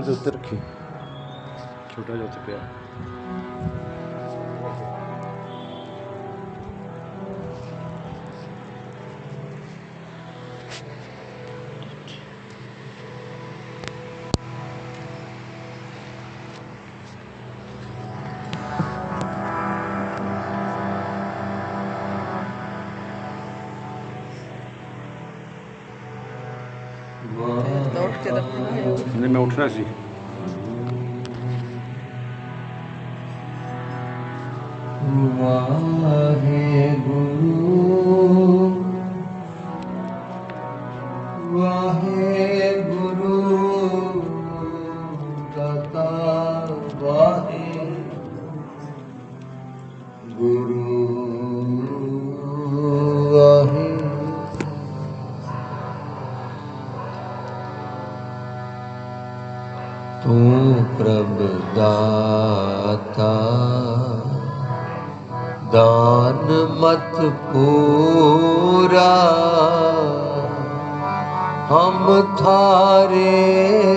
ਦੇ ਉੱਤੇ ਰੱਖੀ। ਛੋਟਾ ਜਿਹਾ ਉੱਤੇ ਪਿਆ। ਬਣਾਇਆ ਨਹੀਂ ਮੈਂ ਉੱਠਣਾ ਸੀ ਤੂੰ ਪ੍ਰਭ ਦਾਤਾ। ਦਾਨ ਮਤ ਪੂਰਾ। ਹਮ ਥਾਰੇ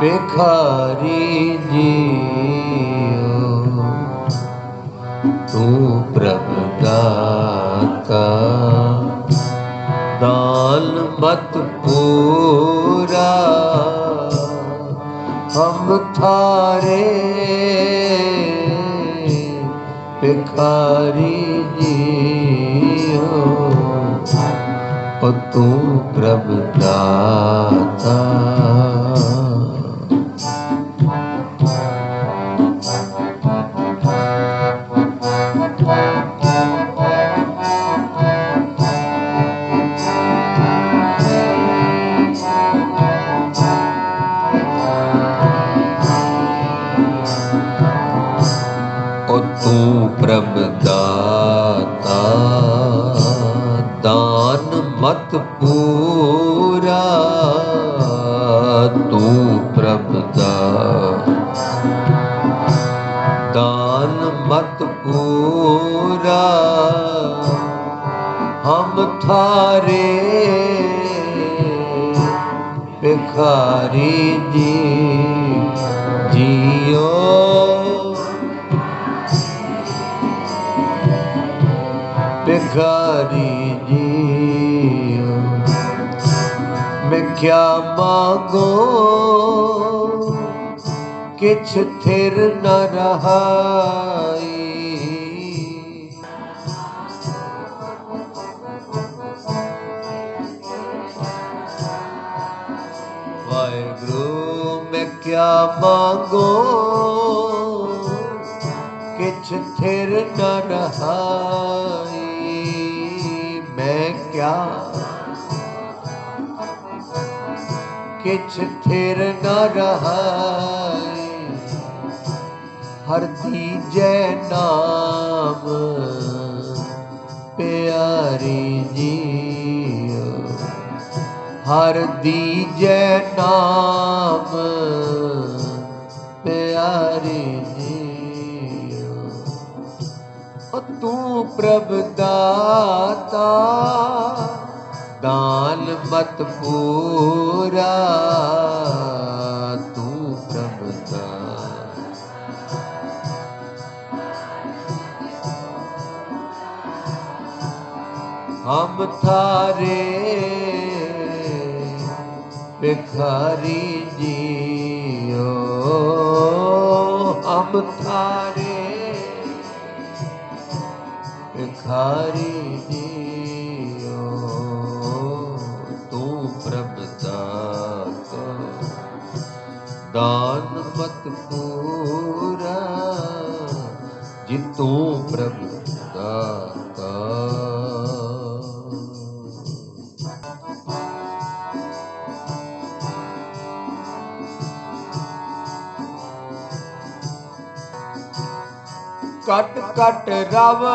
ਬਿਖਾਰੀ ਜੀਓ। ਤੂੰ ਪ੍ਰਭ ਦਾਤਾ। ਦਾਨ ਮਤ ਪੂਰਾ। ਹਮ ਥਾਰੇ ਭਿਖਾਰੀ ਜੀਓ। ਓ ਤੂੰ ਪ੍ਰਭ ਦਾਤਾ। ਓ ਕਿਛ ਥਿਰ ਨ ਰਹਾਈ ਵਾਹਿਗੁਰੂ ਮੈਂ ਕਿਆ ਮੰਗੋ ਕਿਛ ਥਿਰ ਨ ਰਹਾਈ ਮੈਂ ਕਿਆ ਕਿਛ ਥਿਰ ਨ ਰਹਾਈ ਹਰ ਦੀਜੈ ਨਾਮ ਪਿਆਰੀ ਜੀਓ ਹਰ ਦੀਜੈ ਨਾਮ ਪਿਆਰੀ ਜੀਓ ਓ ਤੂੰ ਪ੍ਰਭ ਦਾਤਾ ਦਾਨ ਮਤ ਪੂਰਾ ਹਮ ਥਾਰੇ ਭਿਖਾਰੀ ਜੀਓ। ਹਮ ਥਾਰੇ ਭਿਖਾਰੀ ਕਟ ਕਟ ਰਵ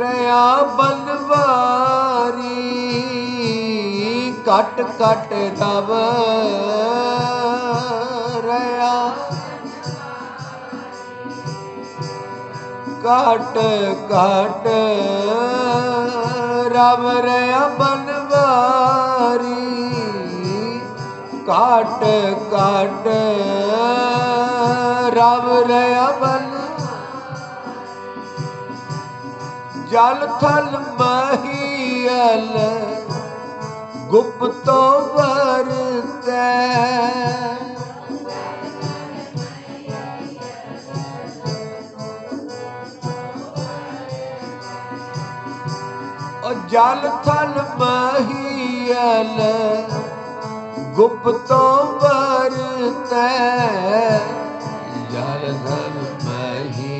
ਰਿਆ ਬਨਵਾਰੀ ਕਟ ਕਟ ਰਵ। ਰਿਆ ਘਟ ਘਟ ਰਬ ਰਿਆ ਬਨਵਾਰੀ ਕਾਟ ਕਾਟ ਰਬ ਰਿਆ ਜਲ ਥਲ ਮਹੀਲ ਗੁਪਤੋ ਵਰਤੈ ਉਹ ਜਲ ਥਲ ਮਹੀਲ ਗੁਪਤੋ ਵਰਤੈ ਜਲ ਥਲ ਮਹੀਲ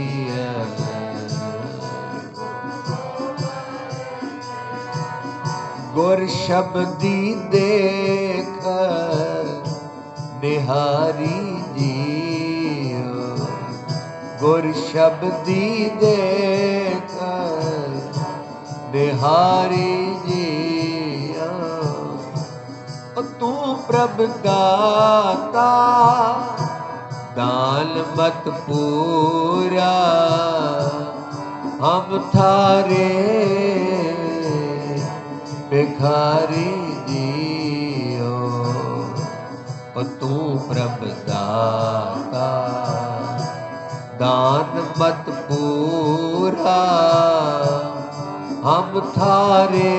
ਗੁਰ ਸ਼ਬਦੀ ਦੇਖ ਨਿਹਾਰੀ ਜੀਓ। ਗੁਰ ਸ਼ਬਦੀ ਦੇਖ ਨਿਹਾਰੀ ਜੀਓ। ਤੂੰ ਪ੍ਰਭ ਦਾਤਾ ਦਾਨ ਮਤ ਪੂਰਾ, ਹਮ ਥਾਰੇ ਭਿਖਾਰੀ ਜੀਓ ਉਹ ਤੂੰ ਪ੍ਰਭ ਦਾਤਾ। ਦਾਨ ਮਤ ਪੂਰਾ, ਹਮ ਥਾਰੇ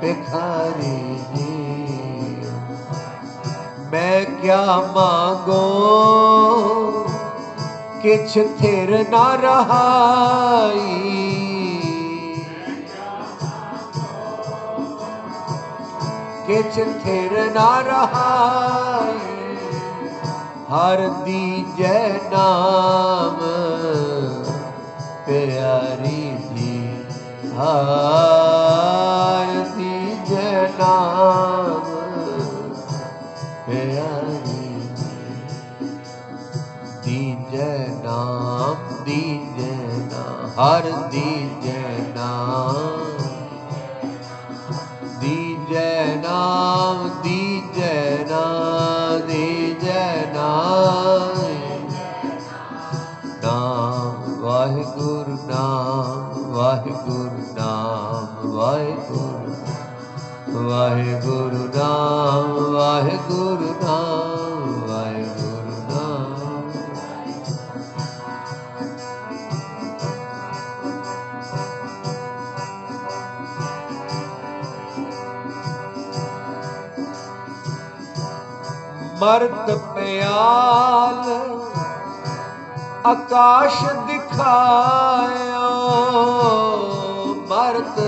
ਭਿਖਾਰੀ ਜੀ ਮੈਂ ਕਿਆ ਮੰਗੋ, ਕਿਛ ਥਿਰ ਨਾ ਰਹਾਈ। ਕਿਛ ਥਿਰ ਨਾ ਰਹਾਈ ਹਰ ਦੀਜੈ ਨਾਮ, ਪਿਆਰੀ ਜੀ ਹਰ ਦੀਜੈ ਨਾਮ, ਪਿਆਰੀ ਦੀਜੈ ਨਾਮ ਦੀਜੈ ਨਾਮ, ਹਰ ਦੀਜੈ ਨਾਮ। ਦੀਜੈ ਨਾਮ ਦੀਜੈ ਨਾਮ ਦੀਜੈ ਨਾਮ ਨਾਮ ਵਾਹਿਗੁਰੂ ਨਾਮ ਵਾਹਿਗੁਰੂ ਨਾਮ ਵਾਹਿਗੁਰੂ। ਵਾਹਿਗੁਰੂ, ਨਾਮ ਵਾਹਿਗੁਰੂ ਨਾਮ ਵਾਹਿਗੁਰੂ ਮਰਤ ਪਿਆਲ ਆਕਾਸ਼ ਦਿਖਾਇਆ। ਮਰਤ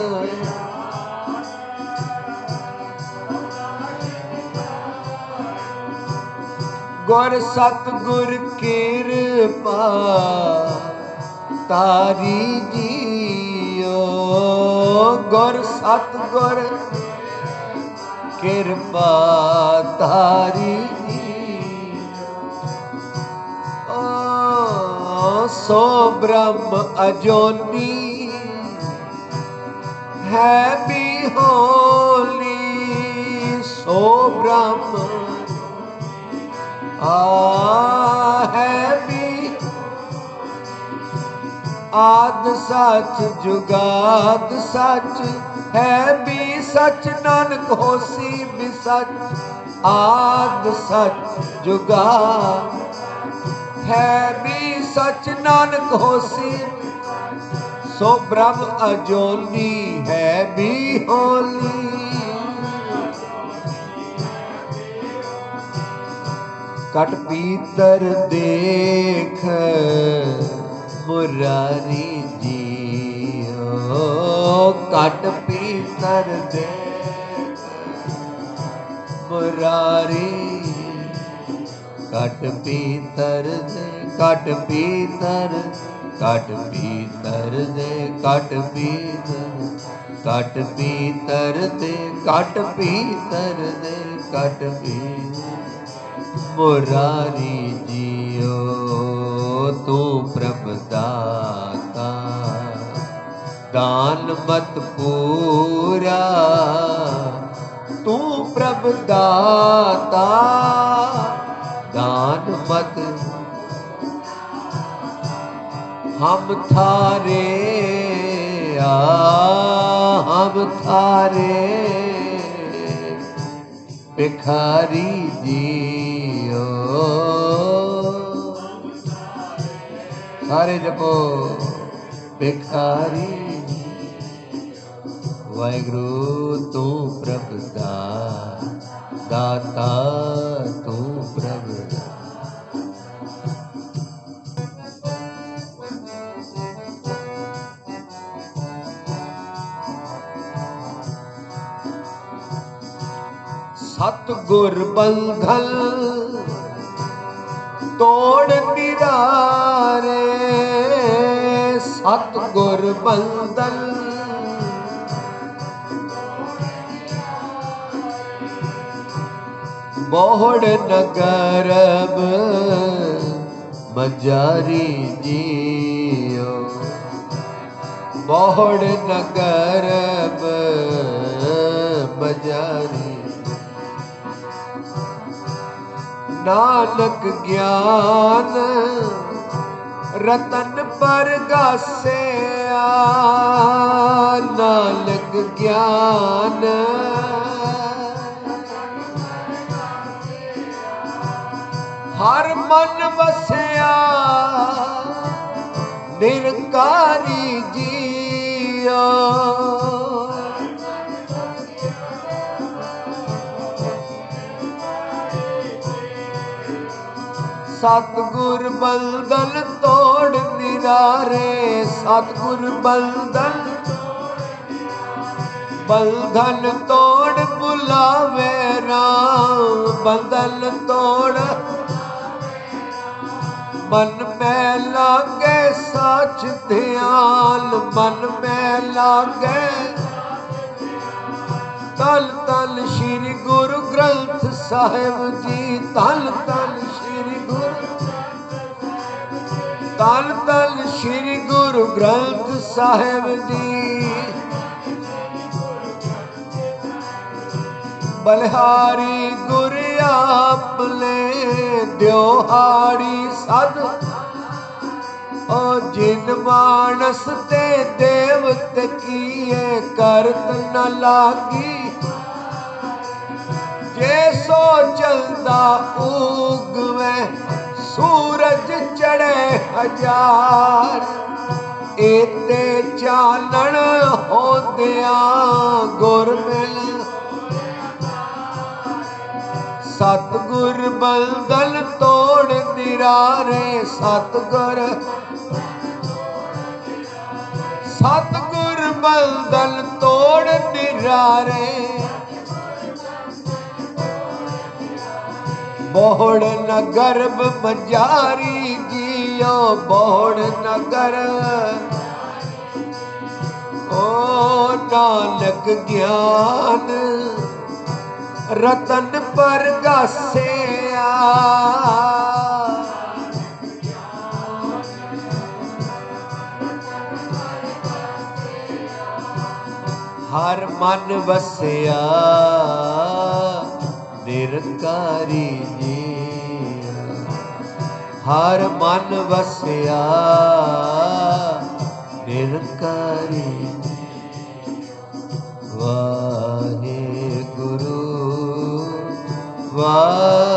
ਗੁਰ ਸਤ ਗੁਰ ਕਿਰਪਾ ਤਾਰੀ ਜੀਓ। ਗੁਰ ਸਤ ਗੁਰ ਕਿਰਪਾ ਤਾਰੀ ਓ ਸੋ ਬ੍ਰਹਮ ਅਜੋਨੀ, ਹੈ ਵੀ ਹੋਲੀ ਸੋ ਆ, ਹੈ ਵੀ ਆਦ ਸੱਚ, ਜੁਗਾਦ ਸੱਚ, ਹੈ ਵੀ ਸੱਚ, ਨਾਨਕ ਹੋਸੀ ਵੀ ਸੱਚ, ਆਦ ਸੱਚ, ਜੁਗਾ, ਹੈ ਵੀ ਸੱਚ ਨਾਨਕ ਹੋਸੀ, ਸੋ ਬ੍ਰਹਮ ਅਜੋਲੀ ਹੈ ਵੀ ਹੋਲੀ। ਕਟ ਪੀਤਰ ਦੇਖ ਮੁਰਾਰੀ ਓ ਕਟ ਪੀਤਰ ਦੇਖ ਮੁਰਾਰੀ ਕਟ ਪੀਤਰ ਦੇ ਕਟ ਪੀਤਰ ਕਟ ਪੀਤਰ ਦੇ ਕਟ ਪੀਤਰ ਕਟ ਪੀਤਰ ਦੇ ਕਟ ਪੀਤਰ ਦੇ ਕਟ ਪੀਤਰ। ਮੁਰਾਰੀ ਜੀਓ, ਤੂੰ ਪ੍ਰਭ ਦਾਤਾ। ਦਾਨ ਮਤ ਪੂਰਾ, ਤੂੰ ਪ੍ਰਭ ਦਾਤਾ। ਦਾਨ ਮਤ ਹਮ ਥਾਰੇ ਬਸਿਆ ਹਮ ਥਾਰੇ ਭਿਖਾਰੀ ਜੀਓ। ਸਾਰੇ ਜਪੋ, ਭਿਖਾਰੀ ਵਾਹਿਗੁਰੂ, ਤੂੰ ਪ੍ਰਭ ਦਾ ਦਾਤਾ। ਗੁਰ ਬੰਧਨ ਤੋੜ ਨਿਰਾਰੇ ਸਤ ਗੁਰ ਬੰਧਨ ਬੋਹੜ ਨਗਰਬ ਮਜਾਰੀ ਜੀਓ। ਬੋਹੜ ਨਗਰਬ ਮਜਾਰੀ ਨਾਨਕ ਗਿਆਨ ਰਤਨ ਪਰਗਾਸਿਆ ਨਾਨਕ ਗਿਆਨ ਹਰ ਮਨ ਵਸਿਆ ਨਿਰਕਾਰੀ ਜੀਆ। ਸਤਗੁਰ ਬਲਦਲ ਤੋੜ ਨਿਰਾਰੇ, ਸਤਗੁਰ ਬਲਦਲ ਬਲਦਲ ਤੋੜ ਬੁਲਾਵੇ ਰਾਮ ਬਲਦਲ ਤੋੜ ਮਨ ਮੈਂ ਲਾਗੇ ਸੱਚ ਧਿਆਨ, ਮਨ ਮੈਂ ਲਾਗੇ ਤਲ ਤਲ ਸ੍ਰੀ ਗੁਰੂ ਗ੍ਰੰਥ ਸਾਹਿਬ ਜੀ, ਤਲ ਤਲ ਤਨ ਤਨ ਸ੍ਰੀ ਗੁਰੂ ਗ੍ਰੰਥ ਸਾਹਿਬ ਜੀ ਬਲਿਹਾਰੀ ਗੁਰ ਆਪਲੇ ਦਿਉਹਾੜੀ ਸਦ। ਓ ਜਿਨ ਮਾਨਸ ਤੇ ਦੇਵਤ ਕੀਏ ਕਰਤ ਨ ਲਾਗੀ। ਜੇ ਸੋ ਚਲਦਾ ਉਗਵੇ ਸੂਰਜ ਚੜੇ ਹਜ਼ਾਰ। ਏਤੇ ਚਾਨਣ ਹੋਦਿਆਂ ਗੁਰ ਮਿਲ। ਸਤਗੁਰ ਬਲਦਲ ਤੋੜ ਨਿਰਾਰੇ ਸਤਗੁਰ। ਸਤਗੁਰ ਬਲਦਲ ਤੋੜ ਨਿਰਾਰੇ ਬੋਹੜ ਨਗਰਬ ਮਜਾਰੀ ਜੀਓ ਬੋਹੜ ਨਗਰ। ਓ ਨਾਨਕ ਗਿਆਨ ਰਤਨ ਪਰਗਾਸਿਆ। ਹਰ ਮਨ ਵਸਿਆ। ਨਿਰੰਕਾਰੀ ਜੀ। ਹਰ ਮਨ ਵਸਿਆ, ਨਿਰੰਕਾਰੀ ਵਾਹਿਗੁਰੂ ਵਾਹਿਗੁਰੂ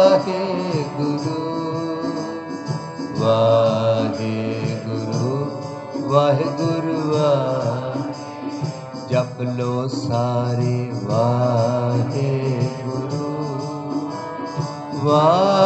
ਵਾਹਿਗੁਰੂ ਵਾਹਿਗੁਰੂ। ਵਾਹਿ ਜਪ ਲੋ ਸਾਰੇ ਵਾਹਿਗੁਰੂ ਵਾਹਿਗੁਰੂ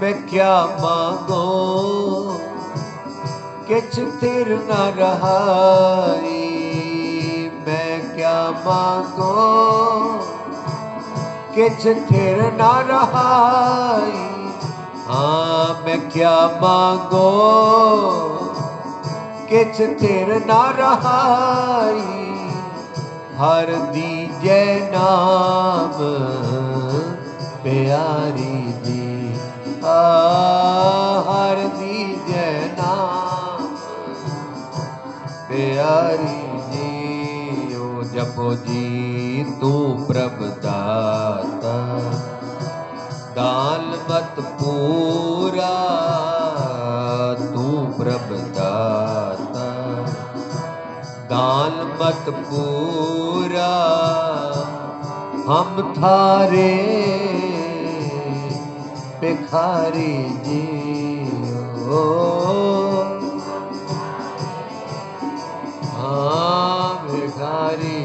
मैं क्या मांगो किच तिर न रहाई मैं क्या मांगो किच तिर न रहाई हाँ मैं क्या मांगो किच तिर न रहाई हर दी ਦੀਜੈ ਨਾਮ, ਪਿਆਰੀ ਜੀ। ਆ ਹਰ ਦੀਜੈ ਨਾਮ, ਪਿਆਰੀ ਜੀ। ਓ ਜਪੋ ਜੀ, ਤੂੰ ਪ੍ਰਭ ਦਾਤਾ। ਦਾਨ ਮਤ ਪੂਰਾ ਦਾਨ ਮਤ ਪੂਰਾ ਹਮ ਥਾਰੇ ਭਿਖਾਰੀ ਜੀਓ ਹਾਂ ਭਿਖਾਰੀ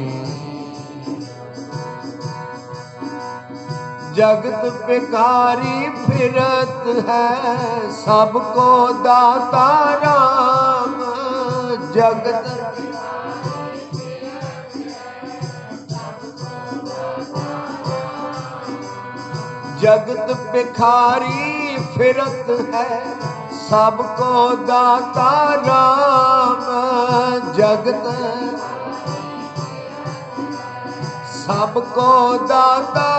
ਜਗਤ ਭਿਖਾਰੀ ਫਿਰਤ ਹੈ ਸਭ ਕੋ ਦਾਤਾ ਰਾਮ ਜਗਤ ਜਗਤ ਬਿਖਾਰੀ ਫਿਰਤ ਹੈ, ਸਭ ਕੋ ਦਾਤਾ ਰਾਮ ਜਗਤ। ਸਭ ਕੋ ਦਾਤਾ,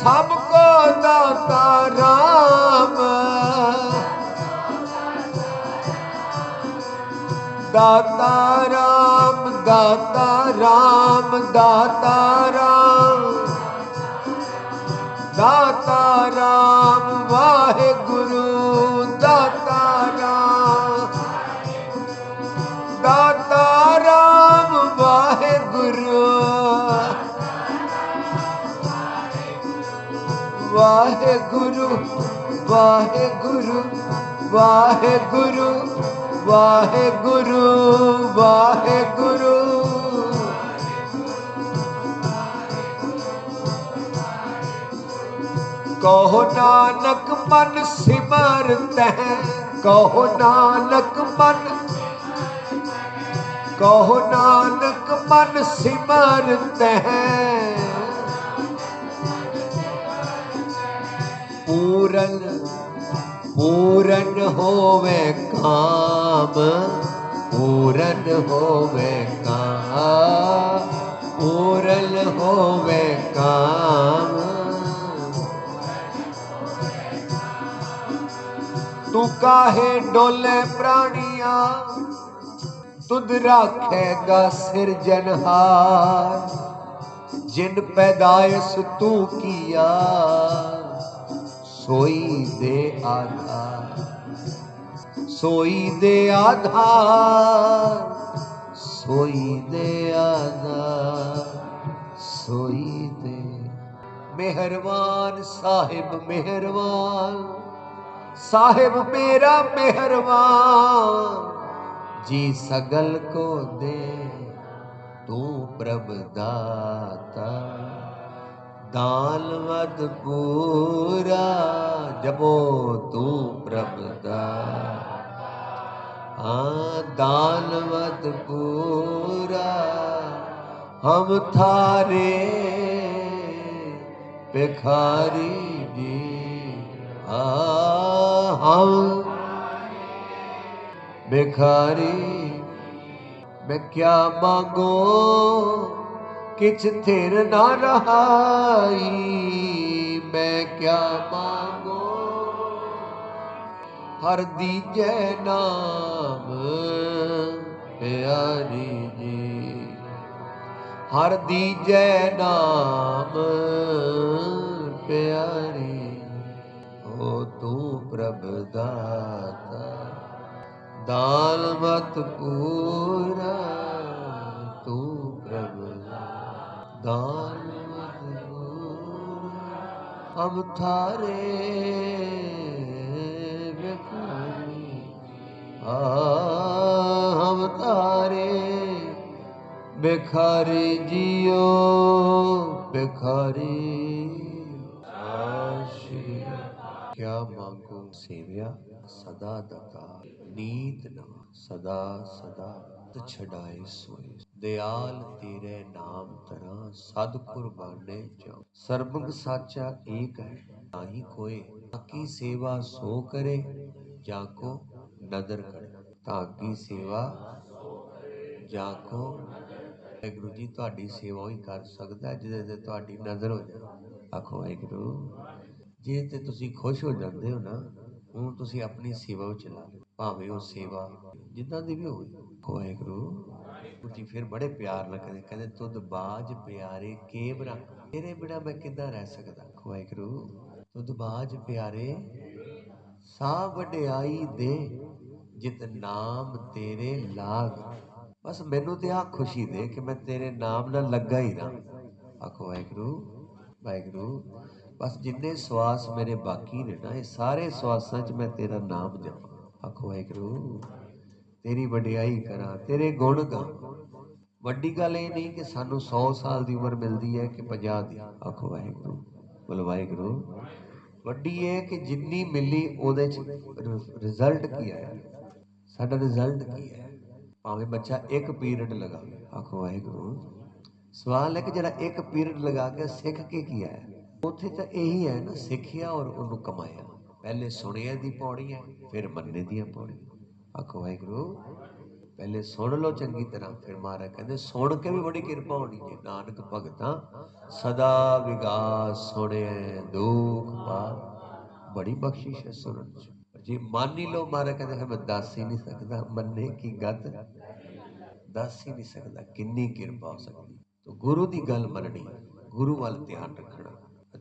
ਸਭ ਕੋ ਦਾਤਾ ਰਾਮ। ਦਾਤਾ ਰਾਮ ਦਾਤਾ ਰਾਮ ਦਾਤਾ ਰਾਮ। ਵਾਹਿਗੁਰੂ ਵਾਹਿਗੁਰੂ ਵਾਹਿਗੁਰੂ ਵਾਹਿਗੁਰੂ ਵਾਹਿਗੁਰੂ। ਕਹੋ ਨਾਨਕ ਮਨ ਸਿਮਰਤੈ ਕਹੋ ਨਾਨਕ ਮਨ, ਕਹੋ ਨਾਨਕ ਮਨ ਸਿਮਰਤੈ ਪੂਰਨ ਪੂਰਨ ਹੋਵੇ ਕਾਮ, ਪੂਰਨ ਹੋਵੇ ਕਾਮ, ਪੂਰਨ ਹੋਵੇ ਕਾਮ। ਤੂੰ ਕਾਹੇ ਡੋਲੇ ਪ੍ਰਾਣੀਆਂ? ਤੁਧ ਰਾਖੇਗਾ ਸਿਰਜਨਹਾਰ ਜਿਨ ਪੈਦਾਇਸ਼ ਤੂੰ ਕੀਆ। ਸੋਈ ਦੇ ਆਧਾਰ, ਸੋਈ ਦੇ ਆਧਾਰ, ਸੋਈ ਦੇ ਆਧਾਰ, ਸੋਈ ਦੇ ਮਿਹਰਬਾਨ ਸਾਹਿਬ ਮਿਹਰਬਾਨ। ਸਾਹਿਬ ਮੇਰਾ ਮਿਹਰਬਾਨ, ਜੀ ਸਗਲ ਕੋ ਦੇ, ਤੂੰ ਪ੍ਰਭ ਦਾਤਾ। ਦਾਨ ਵਦ ਪੂਰਾ, ਜਪੋ ਤੂੰ ਪ੍ਰਭ ਦਾਤਾ ਹਾਂ, ਦਾਨ ਵਦ ਪੂਰਾ, ਹਮ ਥਾਰੇ ਭਿਖਾਰੀ ਜੀ। ਆ ਹਮ ਭਿਖਾਰੀ ਮੈਂ ਕਿਆ ਮੰਗੋ ਕਿਛ ਥਿਰ ਨਾ ਰਹਾਈ, ਮੈਂ ਕਿਆ ਮੰਗੋ? ਹਰ ਦੀਜੈ ਨਾਮ ਪਿਆਰੀ ਜੀ। ਹਰ ਦੀਜੈ ਨਾਮ ਪਿਆਰੀ ਓ ਤੂੰ ਪ੍ਰਭ ਦਾਤਾ ਦਾਨ ਮਤ ਪੂਰਾ। ਦਾਨ ਮਤ ਪੂਰਾ ਹਮ ਥਾਰੇ ਬਿਖਾਰੀ ਆ ਹਮ ਤਾਰੇ ਬਿਖਾਰੀ ਜੀਓ ਬਿਖਾਰੀ ਆਸ਼ੀ ਭੁਖਿਆ ਮੰਗੋ ਸੇਵਿਆ, ਸਦਾ ਦਤਾ ਨੀਤ ਨ ਸਦਾ ਸਦਾ ਛਡਾਏ ਸੋਏ। ਦਿਆਲ ਤੇਰੇ ਨਾਮ ਤਰਾ ਸਦ ਕੁਰਬਾਨੇ ਜੋ ਸਰਬੰਗ ਸਾਚਾ ਏਕ ਹੈ, ਨਾਹੀ ਕੋਏ ਤਾਕੀ ਸੇਵਾ ਸੋ ਕਰੇ, ਜਾ ਕੋ ਨਦਰ ਕਰੇ। ਤਾਕੀ ਸੇਵਾ ਜਾ ਕੋ ਵਾਹਿਗੁਰੂ ਜੀ, ਤੁਹਾਡੀ ਸੇਵਾ ਹੀ ਕਰ ਸਕਦਾ ਜਿਹਦੇ ਤੇ ਤੁਹਾਡੀ ਨਜ਼ਰ ਹੋ ਜਾਏ ਆਖੋ ਵਾਹਿਗੁਰੂ, ਜੇ ਤੇ ਤੁਸੀਂ ਖੁਸ਼ ਹੋ ਜਾਂਦੇ ਹੋ ਨਾ ਹੁਣ ਤੁਸੀਂ ਆਪਣੀ ਸੇਵਾ ਵਿੱਚ ਲਾ ਲਓ ਭਾਵੇਂ ਉਹ ਸੇਵਾ ਜਿੱਦਾਂ ਦੀ ਵੀ ਹੋਵੇ। ਵਾਹਿਗੁਰੂ। ਤੁਸੀਂ ਫਿਰ ਬੜੇ ਪਿਆਰ ਨਾਲ ਕਹਿੰਦੇ ਕਹਿੰਦੇ ਤੁਧ ਬਾਜ ਪਿਆਰੇ ਕੇ ਤੇਰੇ ਬਿਨਾ ਮੈਂ ਕਿੱਦਾਂ ਰਹਿ ਸਕਦਾ? ਵਾਹਿਗੁਰੂ ਤੁਧ ਬਾਜ ਪਿਆਰੇ ਸਾ ਵਡਿਆਈ ਦੇ, ਜਿਤ ਨਾਮ ਤੇਰੇ ਲਾਗ। ਬਸ ਮੈਨੂੰ ਤੇ ਆ ਖੁਸ਼ੀ ਦੇ ਕਿ ਮੈਂ ਤੇਰੇ ਨਾਮ ਨਾਲ ਲੱਗਾ ਹੀ ਰਹਾਂ। ਆਖੋ, ਵਾਹਿਗੁਰੂ ਵਾਹਿਗੁਰੂ, ਬਸ ਜਿੰਨੇ ਸਵਾਸ ਮੇਰੇ ਬਾਕੀ ਨੇ ਨਾ, ਇਹ ਸਾਰੇ ਸਵਾਸਾਂ 'ਚ ਮੈਂ ਤੇਰਾ ਨਾਮ ਜਪਾਂ। ਆਖੋ, ਵਾਹਿਗੁਰੂ ਤੇਰੀ ਵਡਿਆਈ ਕਰਾਂ, ਤੇਰੇ ਗੁਣ ਗਾ ਵੱਡੀ ਗੱਲ ਇਹ ਨਹੀਂ ਕਿ ਸਾਨੂੰ 100 ਸਾਲ ਦੀ ਉਮਰ ਮਿਲਦੀ ਹੈ ਕਿ 50 ਦੀ। ਆਖੋ ਵਾਹਿਗੁਰੂ, ਬੋਲ ਵਾਹਿਗੁਰੂ। ਵੱਡੀ ਇਹ ਕਿ ਜਿੰਨੀ ਮਿਲੀ ਉਹਦੇ 'ਚ ਰਿਜ਼ਲਟ ਕੀ ਆਇਆ? ਸਾਡਾ ਰਿਜ਼ਲਟ ਕੀ ਹੈ? ਭਾਵੇਂ ਬੱਚਾ ਇੱਕ ਪੀਰੀਅਡ ਲਗਾਵੇ ਆਖੋ ਵਾਹਿਗੁਰੂ। ਸਵਾਲ ਹੈ ਕਿ ਜਿਹੜਾ ਇੱਕ ਪੀਰੀਅਡ ਲਗਾ ਕੇ ਸਿੱਖ ਕੇ ਕੀ ਆਇਆ? ਉੱਥੇ ਤਾਂ ਇਹੀ ਹੈ ਨਾ, ਸਿੱਖਿਆ ਔਰ ਉਹਨੂੰ ਕਮਾਇਆ। ਪਹਿਲੇ ਸੁਣਿਆ ਦੀ ਪੌੜੀ ਹੈ, ਫਿਰ ਮੰਨੇ ਦੀਆਂ ਪੌੜੀਆਂ। ਆਖੋ ਵਾਹਿਗੁਰੂ, ਪਹਿਲੇ ਸੁਣ ਲਓ ਚੰਗੀ ਤਰ੍ਹਾਂ, ਫਿਰ ਮਹਾਰਾਜ ਕਹਿੰਦੇ, ਸੁਣ ਕੇ ਵੀ ਬੜੀ ਕਿਰਪਾ ਹੋਣੀ ਹੈ ਨਾਨਕ ਭਗਤਾਂ, ਸਦਾ ਵਿਗਾਸ ਸੁਣਿਐ ਦੁਖ ਪਾ ਬੜੀ ਬਖਸ਼ਿਸ਼ ਹੈ ਸੁਣਨ ਚ। ਜੇ ਮੰਨ ਹੀ ਲਓ, ਮਹਾਰਾਜ ਕਹਿੰਦੇ ਫਿਰ ਮੈਂ ਦੱਸ ਹੀ ਨਹੀਂ ਸਕਦਾ, ਮੰਨੇ ਕੀ ਗੱਤ ਦੱਸ ਹੀ ਨਹੀਂ ਸਕਦਾ ਕਿੰਨੀ ਕਿਰਪਾ ਹੋ ਸਕਦੀ। ਤੋ ਗੁਰੂ ਦੀ ਗੱਲ ਮੰਨਣੀ, ਗੁਰੂ ਵੱਲ ਧਿਆਨ ਰੱਖਣਾ।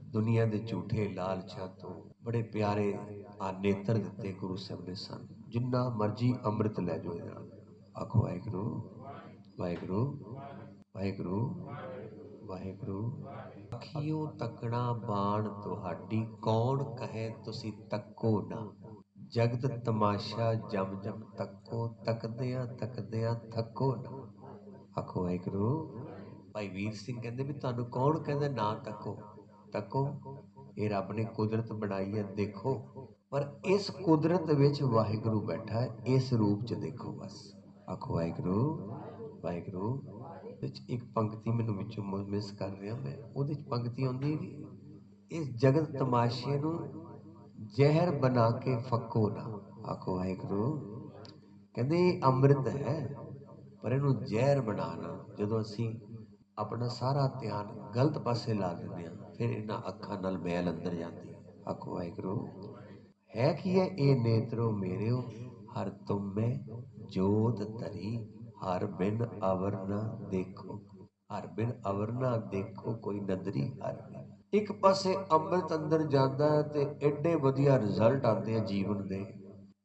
ਦੁਨੀਆ ਦੇ ਝੂਠੇ ਲਾਲਚਾਂ ਤੋਂ ਬੜੇ ਪਿਆਰੇ ਆ ਨੇਤਰ ਦਿੱਤੇ ਗੁਰੂ ਸਾਹਿਬ ਨੇ ਸਨ। ਜਿੰਨਾ ਮਰਜ਼ੀ ਅੰਮ੍ਰਿਤ ਲੈ ਜਾਓ ਇਹਦੇ ਨਾਲ। ਆਖੋ, ਵਾਹਿਗੁਰੂ ਵਾਹਿਗੁਰੂ ਵਾਹਿਗੁਰੂ ਵਾਹਿਗੁਰੂ। ਅੱਖੀਓ ਤੱਕਣਾ ਬਾਣ ਤੁਹਾਡੀ, ਕੌਣ ਕਹੇ ਤੁਸੀਂ ਤੱਕੋ ਨਾ। ਜਗਤ ਤਮਾਸ਼ਾ ਜਮ ਜਮ ਤੱਕੋ, ਤੱਕਦਿਆਂ ਤੱਕਦਿਆਂ ਥੱਕੋ ਨਾ। ਆਖੋ, ਵਾਹਿਗੁਰੂ। ਭਾਈ ਵੀਰ ਸਿੰਘ ਕਹਿੰਦੇ ਵੀ ਤੁਹਾਨੂੰ ਕੌਣ ਕਹਿੰਦਾ ਨਾ ਤੱਕੋ? ਤੱਕੋ। ਇਹ ਰੱਬ ਨੇ ਕੁਦਰਤ ਬਣਾਈ ਹੈ, ਦੇਖੋ। ਪਰ ਇਸ ਕੁਦਰਤ ਵਿੱਚ ਵਾਹਿਗੁਰੂ ਬੈਠਾ ਹੈ, ਇਸ ਰੂਪ 'ਚ ਦੇਖੋ ਬਸ। ਆਖੋ, ਵਾਹਿਗੁਰੂ ਵਾਹਿਗੁਰੂ ਵਿੱਚ ਇੱਕ ਪੰਕਤੀ ਮੈਨੂੰ ਵਿੱਚੋਂ ਮਿਸ ਕਰ ਰਿਹਾ ਮੈਂ। ਉਹਦੇ 'ਚ ਪੰਕਤੀ ਆਉਂਦੀ ਹੈ ਇਸ ਜਗਤ ਤਮਾਸ਼ੇ ਨੂੰ ਜ਼ਹਿਰ ਬਣਾ ਕੇ ਫੱਕੋ ਨਾ। ਆਖੋ, ਵਾਹਿਗੁਰੂ, ਕਹਿੰਦੇ ਇਹ ਅੰਮ੍ਰਿਤ ਹੈ, ਪਰ ਇਹਨੂੰ ਜ਼ਹਿਰ ਬਣਾਣਾ ਜਦੋਂ ਅਸੀਂ ਆਪਣਾ ਸਾਰਾ ਧਿਆਨ ਗਲਤ ਪਾਸੇ ਲਾ ਦਿੰਦੇ ਹਾਂ ਫਿਰ ਇਹਨਾਂ ਅੱਖਾਂ ਨਾਲ ਮੈਲ ਅੰਦਰ ਜਾਂਦੀ ਹੈ ਆਖੋ ਵਾਹਿਗੁਰੂ, ਹੈ ਕੀ ਹੈ ਇਹ ਨੇਤਰੋ ਮੇਰਿਓ? ਹਰ ਤੁਮੇ ਜੋਤ ਤਰੀ ਹਰ ਬਿਨ ਅਵਰ ਦੇਖੋ। ਹਰ ਬਿਨ ਅਵਰ ਦੇਖੋ, ਕੋਈ ਨਦਰੀ ਹਰ ਇੱਕ ਪਾਸੇ ਅੰਮ੍ਰਿਤ ਅੰਦਰ ਜਾਂਦਾ ਹੈ ਤੇ ਐਡੇ ਵਧੀਆ ਰਿਜ਼ਲਟ ਆਉਂਦੇ ਆ ਜੀਵਨ ਦੇ।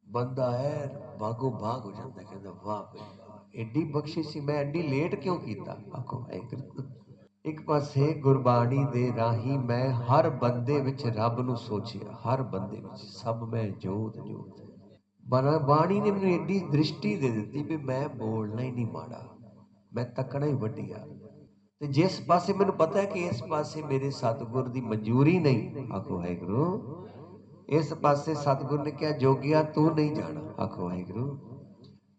ਬੰਦਾ ਹੈ, ਬਾਗੋ ਬਾਗ ਹੋ ਜਾਂਦਾ, ਕਹਿੰਦਾ, ਵਾਹ ਬਈ ਵਾਹ, ਐਡੀ ਬਖਸ਼ਿਸ਼ ਸੀ, ਮੈਂ ਐਡੀ ਲੇਟ ਕਿਉਂ ਕੀਤਾ? ਆਖੋ ਵਾਹਿਗੁਰੂ। ਇੱਕ ਪਾਸੇ ਗੁਰਬਾਣੀ ਦੇ ਰਾਹੀਂ ਮੈਂ ਹਰ ਬੰਦੇ ਵਿੱਚ ਰੱਬ ਨੂੰ ਸੋਚਿਆ, ਹਰ ਬੰਦੇ ਵਿੱਚ ਸਭ ਮੈਂ ਜੋਤ ਜੋਤ। ਬਣਾ ਬਾਣੀ ਨੇ ਮੈਨੂੰ ਐਡੀ ਦ੍ਰਿਸ਼ਟੀ ਦੇ ਦਿੱਤੀ ਵੀ ਮੈਂ ਬੋਲਣਾ ਹੀ ਨਹੀਂ ਮਾੜਾ, ਮੈਂ ਤੱਕਣਾ ਹੀ ਵੱਡਿਆ। ਤੇ ਜਿਸ ਪਾਸੇ ਮੈਨੂੰ ਪਤਾ ਹੈ ਕਿ ਇਸ ਪਾਸੇ ਮੇਰੇ ਸਤਿਗੁਰ ਦੀ ਮਨਜ਼ੂਰੀ ਨਹੀਂ, ਆਖੋ ਵਾਹਿਗੁਰੂ। ਇਸ ਪਾਸੇ ਸਤਿਗੁਰ ਨੇ ਕਿਹਾ, ਜੋਗਿਆ, ਤੂੰ ਨਹੀਂ ਜਾਣਾ, ਆਖੋ ਵਾਹਿਗੁਰੂ।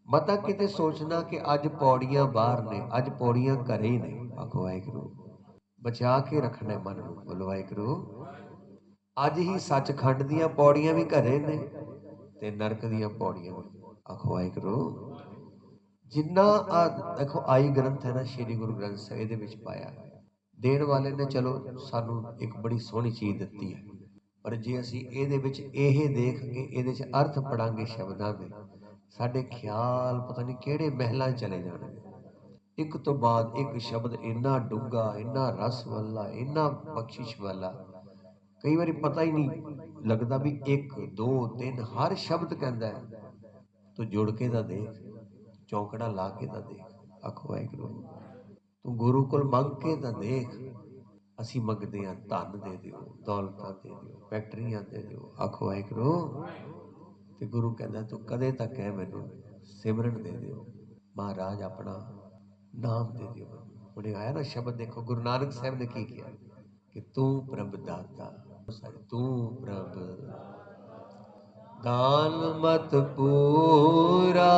ਮਤਾ ਕਿਤੇ ਸੋਚਣਾ ਕਿ ਅੱਜ ਪੌੜੀਆਂ ਬਾਹਰ ਨੇ, ਅੱਜ ਪੌੜੀਆਂ ਘਰੇ ਹੀ ਨਹੀਂ ਆਖੋ, ਵਾਹਿਗੁਰੂ। ਬਚਾ ਕੇ ਰੱਖਣਾ ਮਨ ਨੂੰ। ਬੋਲੋ, ਵਾਹਿਗੁਰੂ। ਅੱਜ ਹੀ ਸੱਚਖੰਡ ਦੀਆਂ ਪੌੜੀਆਂ ਵੀ ਘਰੇ ਨੇ ਤੇ ਨਰਕ ਦੀਆਂ ਪੌੜੀਆਂ ਵੀ। ਆਖੋ, ਵਾਹਿਗੁਰੂ। ਜਿੰਨਾ ਆ ਦੇਖੋ, ਆਈ ਗ੍ਰੰਥ ਹੈ ਨਾ, ਸ੍ਰੀ ਗੁਰੂ ਗ੍ਰੰਥ ਸਾਹਿਬ, ਇਹਦੇ ਵਿੱਚ ਪਾਇਆ ਦੇਣ ਵਾਲੇ ਨੇ ਚਲੋ, ਸਾਨੂੰ ਇੱਕ ਬੜੀ ਸੋਹਣੀ ਚੀਜ਼ ਦਿੱਤੀ ਹੈ। ਪਰ ਜੇ ਅਸੀਂ ਇਹਦੇ ਵਿੱਚ ਇਹ ਦੇਖ ਕੇ ਇਹਦੇ ਵਿੱਚ ਅਰਥ ਪੜਾਂਗੇ ਸ਼ਬਦਾਂ ਦੇ, ਸਾਡੇ ਖਿਆਲ ਪਤਾ ਨਹੀਂ ਕਿਹੜੇ ਮਹਿਲਾਂ ਚਲੇ ਜਾਣਗੇ। ਇੱਕ ਤੋਂ ਬਾਅਦ ਇੱਕ ਸ਼ਬਦ ਇੰਨਾ ਡੂੰਘਾ, ਇੰਨਾ ਰਸ ਵਾਲਾ ਇੰਨਾ ਬਖਸ਼ਿਸ਼ ਵਾਲਾ ਕਈ ਵਾਰੀ ਪਤਾ ਹੀ ਨਹੀਂ ਲੱਗਦਾ ਵੀ 1 2 3 ਹਰ ਸ਼ਬਦ ਕਹਿੰਦਾ ਹੈ। ਤੂੰ ਜੁੜ ਕੇ ਤਾਂ ਦੇਖ, ਚੌਕੜਾ ਲਾ ਕੇ ਤਾਂ ਦੇਖ। ਆਖੋ, ਵਾਹਿਗੁਰੂ, ਤੂੰ ਗੁਰੂ ਕੋਲ ਮੰਗ ਕੇ ਤਾਂ ਦੇਖ। ਅਸੀਂ ਮੰਗਦੇ ਹਾਂ ਧਨ ਦੇ ਦਿਓ, ਦੌਲਤਾਂ ਦੇ ਦਿਓ, ਫੈਕਟਰੀਆਂ ਦੇ ਦਿਓ। ਆਖੋ, ਵਾਹਿਗੁਰੂ, ਤੇ ਗੁਰੂ ਕਹਿੰਦਾ, ਤੂੰ ਕਦੇ ਤੱਕ ਹੈ ਮੈਨੂੰ ਸਿਮਰਨ ਦੇ ਦਿਓ। ਮਹਾਰਾਜ ਆਪਣਾ ਨਾਮ ਦੇ ਦਿਓ। ਹੁਣੇ ਆਇਆ ਨਾ ਸ਼ਬਦ ਦੇਖੋ, ਗੁਰੂ ਨਾਨਕ ਸਾਹਿਬ ਨੇ ਕੀ ਕਿਹਾ? ਕਿ ਤੂੰ ਪ੍ਰਭ ਦਾਤਾ। ਤੂੰ ਪ੍ਰਭ। ਦਾਨ ਮਤ ਪੂਰਾ,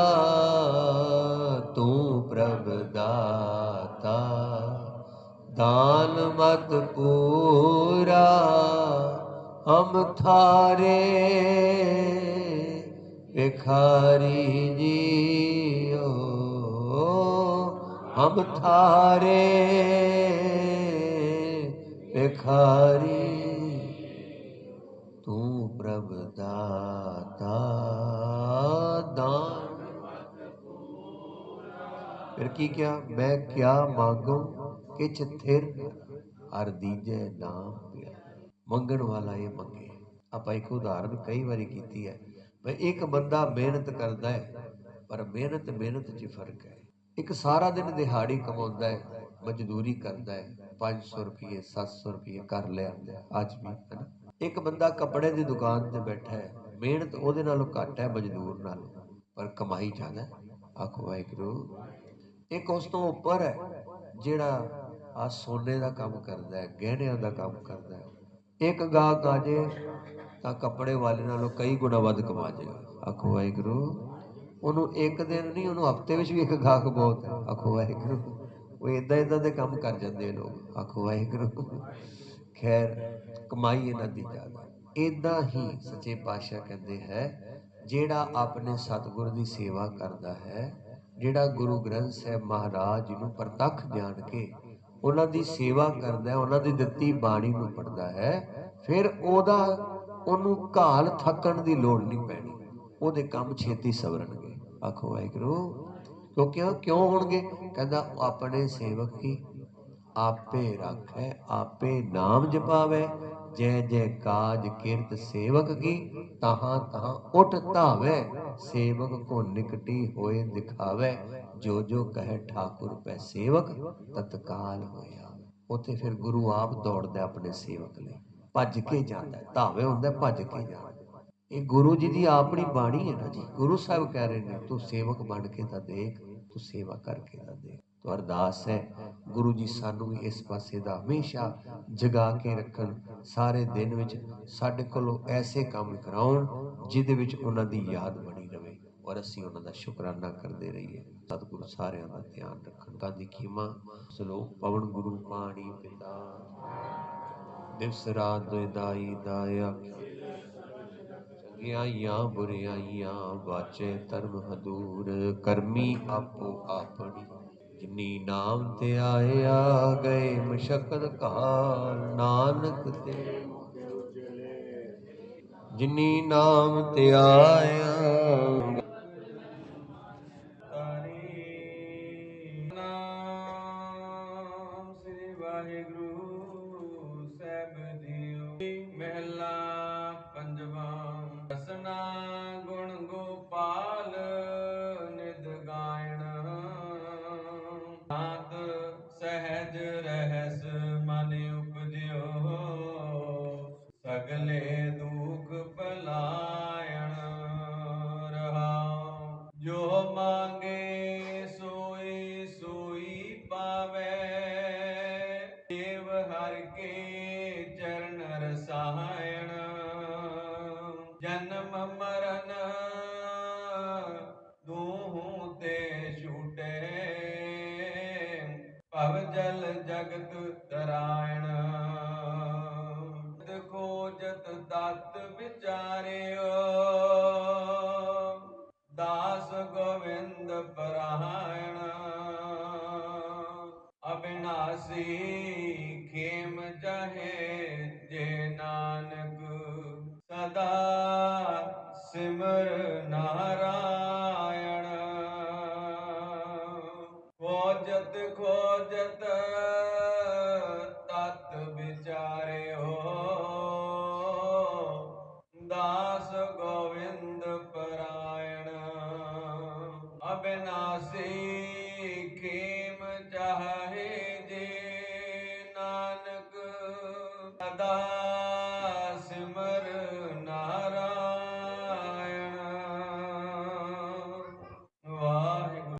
ਤੂੰ ਪ੍ਰਭ ਦਾਤਾ। ਦਾਨ ਮਤ ਪੂਰਾ, ਹਮ ਥਾਰੇ ਵਿਖਾਰੀ ਜੀਓ। ਹਮ ਥਾਰੇ ਵਿਖਾਰੀ ਤੂੰ ਪ੍ਰਭ ਦਾਤਾ ਦਾਨ। ਫਿਰ ਕੀ ਕਿਹਾ? ਮੈਂ ਕਿਆ ਮੰਗੂ ਕਿਛ ਥਿਰ ਹਰ ਦੀਜੇ ਨਾਮ ਪਿਆ। ਮੰਗਣ ਵਾਲਾ ਇਹ ਮੰਗੇ। ਆਪਾਂ ਇੱਕ ਉਦਾਹਰਨ ਕਈ ਵਾਰੀ ਕੀਤੀ ਹੈ। ਵੀ ਇੱਕ ਬੰਦਾ ਮਿਹਨਤ ਕਰਦਾ ਹੈ, ਪਰ ਮਿਹਨਤ ਮਿਹਨਤ 'ਚ ਫ਼ਰਕ ਹੈ। ਇੱਕ ਸਾਰਾ ਦਿਨ ਦਿਹਾੜੀ ਕਮਾਉਂਦਾ ਹੈ, ਮਜ਼ਦੂਰੀ ਕਰਦਾ ਹੈ 500 ਰੁਪਏ 700 ਰੁਪਏ ਕਰ ਲਿਆਉਂਦਾ ਅੱਜ ਵੀ ਹੈ ਨਾ ਇੱਕ ਬੰਦਾ ਕੱਪੜੇ ਦੀ ਦੁਕਾਨ ਤੇ ਬੈਠਾ ਹੈ, ਮਿਹਨਤ ਉਹਦੇ ਨਾਲੋਂ ਘੱਟ ਹੈ ਮਜ਼ਦੂਰ ਨਾਲ, ਪਰ ਕਮਾਈ ਜ਼ਿਆਦਾ ਹੈ। ਆਖੋ ਵਾਹਿਗੁਰੂ। ਇੱਕ ਉਸ ਤੋਂ ਉੱਪਰ ਹੈ, ਜਿਹੜਾ ਆ ਸੋਨੇ ਦਾ ਕੰਮ ਕਰਦਾ ਹੈ, ਗਹਿਣਿਆਂ ਦਾ ਕੰਮ ਕਰਦਾ ਹੈ। ਇੱਕ ਗਾਹਕ ਆ ਜੇ ਤਾਂ ਕੱਪੜੇ ਵਾਲੇ ਨਾਲੋਂ ਕਈ ਗੁਣਾ ਵੱਧ ਕਮਾ ਜਾਏਗਾ ਆਖੋ ਵਾਹਿਗੁਰੂ। ਉਹਨੂੰ ਇੱਕ ਦਿਨ ਨਹੀਂ, ਉਹਨੂੰ ਹਫ਼ਤੇ ਵਿੱਚ ਵੀ ਇੱਕ ਗਾਹਕ ਬਹੁਤ ਹੈ। ਆਖੋ ਵਾਹਿਗੁਰੂ। ਉਹ ਇਦਾਂ ਇਦਾਂ ਦੇ ਕੰਮ ਕਰ ਜਾਂਦੇ ਲੋਕ। ਆਖੋ ਵਾਹਿਗੁਰੂ। ਖੈਰ, ਕਮਾਈ ਇਹਨਾਂ ਦੀ ਜ਼ਿਆਦਾ ਇਦਾਂ ਹੀ ਸੱਚੇ ਪਾਤਸ਼ਾਹ ਕਹਿੰਦੇ ਹੈ, ਜਿਹੜਾ ਆਪਣੇ ਸਤਿਗੁਰ ਦੀ ਸੇਵਾ ਕਰਦਾ ਹੈ, ਜਿਹੜਾ ਗੁਰੂ ਗ੍ਰੰਥ ਸਾਹਿਬ ਮਹਾਰਾਜ ਜੀ ਨੂੰ ਪ੍ਰਤੱਖ ਜਾਣ ਕੇ ਉਹਨਾਂ ਦੀ ਸੇਵਾ ਕਰਦਾ ਹੈ, ਉਹਨਾਂ ਦੀ ਦਿੱਤੀ ਬਾਣੀ ਨੂੰ ਪੜਦਾ ਹੈ, ਫਿਰ ਉਹਦਾ, ਉਹਨੂੰ ਘਾਲ ਥੱਕਣ ਦੀ ਲੋੜ ਨਹੀਂ ਪੈਣੀ। ਉਹਦੇ ਕੰਮ ਛੇਤੀ ਸਵਰਨਗੇ। ਆਖੋ ਵਾਹਿਗੁਰੂ, ਕਿਉਂਕਿ ਉਹ ਕਿਉਂ ਹੋਣਗੇ ਕਹਿੰਦਾ, ਉਹ ਆਪਣੇ ਸੇਵਕ ਕੀ ਆਪੇ ਰੱਖੈ, ਆਪੇ ਨਾਮ ਜਪਾਵੇ। ਜੈ ਜੈ ਕਾਜ ਕਿਰਤ ਸੇਵਕ ਕੀ, ਤਹਾਂ ਤਹਾਂ ਉਠ ਧਾਵੇ। ਸੇਵਕ ਕੋ ਨਿਕਟੀ ਹੋਏ ਦਿਖਾਵੇ। ਜੋ ਜੋ ਕਹੇ ਠਾਕੁਰ ਪੈ ਸੇਵਕ, ਤਤਕਾਲ ਹੋਇਆ। ਉਥੇ ਫਿਰ ਗੁਰੂ ਆਪ ਦੌੜਦਾ ਆਪਣੇ ਸੇਵਕ ਲਈ। ਭੱਜ ਕੇ ਜਾਂਦਾ, ਧਾਵੇ ਹੁੰਦਾ, ਭੱਜ ਕੇ ਜਾਂਦਾ। ਇਹ ਗੁਰੂ ਜੀ ਦੀ ਆਪਣੀ ਬਾਣੀ ਹੈ ਨਾ ਜੀ। ਗੁਰੂ ਸਾਹਿਬ ਕਹਿ ਰਹੇ ਨੇ, ਤੂੰ ਸੇਵਕ ਬਣ ਕੇ ਤਾਂ ਦੇਖ, ਤੂੰ ਸੇਵਾ ਕਰਕੇ ਤਾਂ ਦੇਖ। ਤੋ ਅਰਦਾਸ ਹੈ, ਗੁਰੂ ਜੀ ਸਾਨੂੰ ਵੀ ਇਸ ਪਾਸੇ ਦਾ ਹਮੇਸ਼ਾ ਜਗਾ ਕੇ ਰੱਖਣ, ਸਾਰੇ ਦਿਨ ਵਿੱਚ ਸਾਡੇ ਕੋਲੋਂ ਐਸੇ ਕੰਮ ਕਰਾਉਣ ਜਿਹਦੇ ਵਿੱਚ ਉਹਨਾਂ ਦੀ ਯਾਦ ਬਣੀ ਰਵੇ। ਔਰ ਅਸੀਂ ਉਹਨਾਂ ਦਾ ਸ਼ੁਕਰਾਨਾ ਕਰਦੇ ਰਹੀਏ। ਸਤਿਗੁਰੂ ਸਾਰਿਆਂ ਦਾ ਧਿਆਨ ਰੱਖਣ। ਦਾ ਕੀਮਾ ਸਲੋਕ ਪਵਨ ਗੁਰੂ ਪਾਣੀ ਪਿਤਾ। ਦਿਵਸ ਰਾਤ ਦਾਈ ਦਾਇਆ। ਚੰਗਿਆਈਆਂ ਬੁਰਿਆਈਆਂ ਵਾਚੇ ਧਰਮ ਹਦੂਰ, ਕਰਮੀ ਆਪੋ ਆਪਣੀ। ਜਿਨੀ ਨਾਮ ਤੇ ਆਇਆ ਗਏ ਮਸ਼ਕਤ ਕਾਲ, ਨਾਨਕ ਤੇ ਜਿਨੀ ਨਾਮ ਤੇ ਆਇਆ ਤਰਾਇਣ ਖੋਜਤ ਤਤ ਵਿਚਾਰਿਓ। ਦਾਸ ਗੋਵਿੰਦ ਪਰਾਇਣ। ਅਬਿਨਾਸੀ ਖੇਮ ਚਾਹੇ ਜੇ ਨਾਨਕ। ਸਦਾ ਸਿਮਰ